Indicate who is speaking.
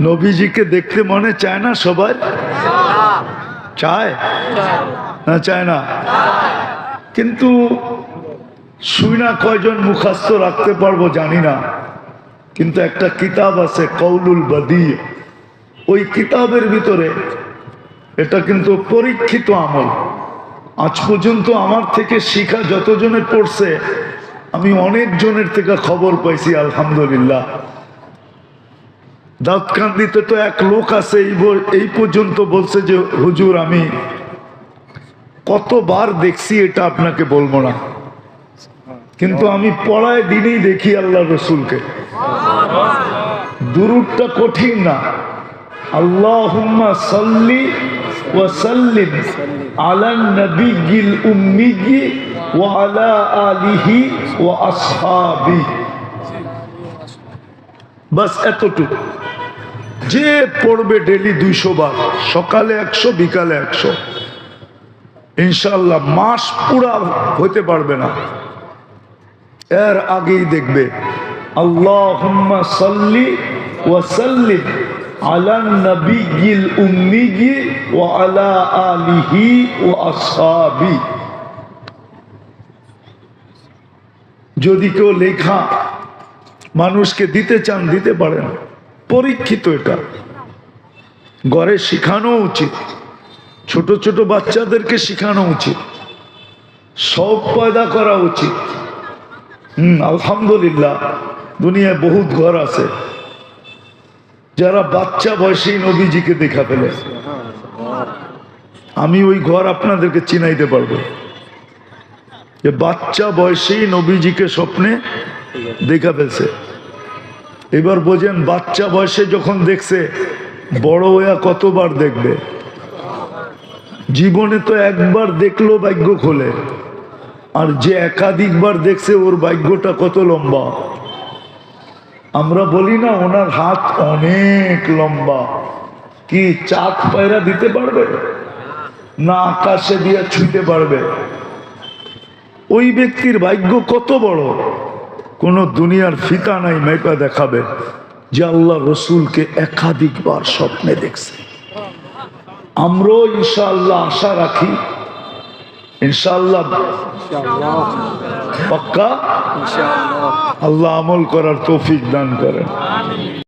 Speaker 1: নবীজিকে দেখতে মনে চায় না সবার? চায়? না চায় না। কিন্তু শুই না কয়জন মুখাস্ত রাখতে পারব জানি না। কিন্তু একটা কিতাব আছে, কৌলুল বাদি। ওই কিতাবের ভিতরে এটা কিন্তু পরীক্ষিত আমল। আজ পর্যন্ত আমার থেকে শিখা যতজনে পড়ছে, আমি অনেক জনের থেকে খবর পাইছি, আলহামদুলিল্লাহ। দাউদকান্দিতে তো এক লোক আছে, এই পর্যন্ত বলছে যে, হুজুর, আমি কতবার দেখছি এটা আপনাকে বলব না। কিন্তু আমি পড়ায় দিনেই দেখি আল্লাহ রসুলকে। দুরুদটা কঠিন না। আল্লাহুম্মা সাল্লি ওয়া সাল্লিম আলা আলা আলিহি ওয়া এতটুকু। যে পড়বে ডেলি দুইশো বার, সকালে একশো, বিকালে একশো। ইনশাল্লাহ মাস পুরা হতে পারবে না। এর আগেই দেখবে, আল্লাহুম্মা সাল্লি আলা আলা আলিহি ওয়া আসহাবি। যদি কেউ লেখা মানুষকে দিতে চান, দিতে পারেন। পরীক্ষিত এটা। ঘরে শেখানো উচিত। ছোট ছোট বাচ্চাদেরকে শেখানো উচিত। সব পয়দা করা উচিত। হম, আলহামদুলিল্লাহ। দুনিয়ায় বহুত ঘর আছে। যারা বাচ্চা বয়সেই নবীজিকে দেখা পেলে। আমি ওই ঘর আপনাদেরকে চিনাইতে পারব। যে বাচ্চা বয়সেই নবীজিকে স্বপ্নে দেখা ফেলছে এবার বোঝেন বাচ্চা বয়সে যখন দেখছে, বড় হইয়া কতবার দেখবে? জীবনে তো একবার দেখল ভাগ্য খোলে। আর যে একাধিকবার দেখছে, ওর ভাগ্যটা কত লম্বা। আমরা বলি না, ওনার হাত অনেক লম্বা। কি চাঁদ পায়রা দিতে পারবে? না আকাশে দিয়ে ছুঁতে পারবে? ওই ব্যক্তির ভাগ্য কত বড়? কোন দুনিয়ার ফিতা নাই মেপা দেখাবে যে আল্লাহ রসুলকে একাধিকবার স্বপ্নে দেখছে। আমরাও ইনশাআল্লাহ আশা রাখি ইনশাল্লাহ পাক্কা? আল্লাহ আমল করার তৌফিক দান করেন।